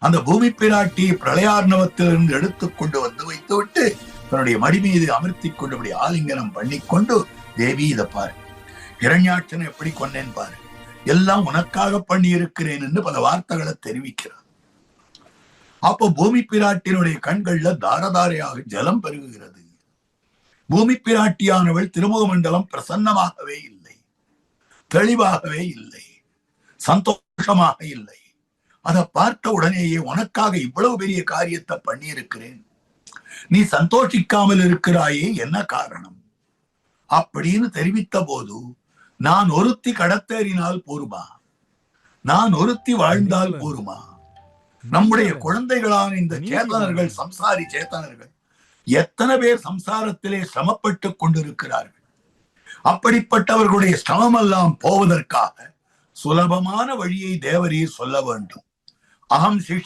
அந்த பூமி பிராட்டி பிரளயார்ணவத்திலிருந்து எடுத்துக் கொண்டு வந்து வைத்துவிட்டு தன்னுடைய மடி மீது அமர்த்தி கொண்டு இப்படி ஆலிங்கனம் பண்ணிக்கொண்டு தேவி இதை பாரு. இரண்யாட்சனை எப்படி கொன்னேன் பாரு. எல்லாம் உனக்காக பண்ணி இருக்கிறேன் என்று பல வார்த்தைகளை தெரிவிக்கிறார். அப்போ பூமி பிராட்டியினுடைய கண்கள்ல தாரதாரையாக ஜலம் பெருகுகிறது. பூமி பிராட்டியானவள் திருமுக மண்டலம் பிரசன்னமாகவே இல்லை. தெளிவாகவே இல்லை. சந்தோஷமாக இல்லை. அதை பார்த்த உடனேயே உனக்காக இவ்வளவு பெரிய காரியத்தை பண்ணி இருக்கிறேன் நீ சந்தோஷிக்காமல் இருக்கிறாயே என்ன காரணம்? அப்படின்னு தெரிவித்த போது நான் ஒருத்தி கடத்தேறினால் போருமா? நான் ஒருத்தி வாழ்ந்தால் போருமா? நம்முடைய குழந்தைகளான இந்த சேத்தனர்கள் சம்சாரி சேத்தனர்கள் எத்தனை பேர் சம்சாரத்திலே சிரமப்பட்டு கொண்டிருக்கிறார்கள்? அப்படிப்பட்டவர்களுடைய சிரமமெல்லாம் போவதற்காக சுலபமான வழியை தேவரீர் சொல்ல வேண்டும். अहम शिष्य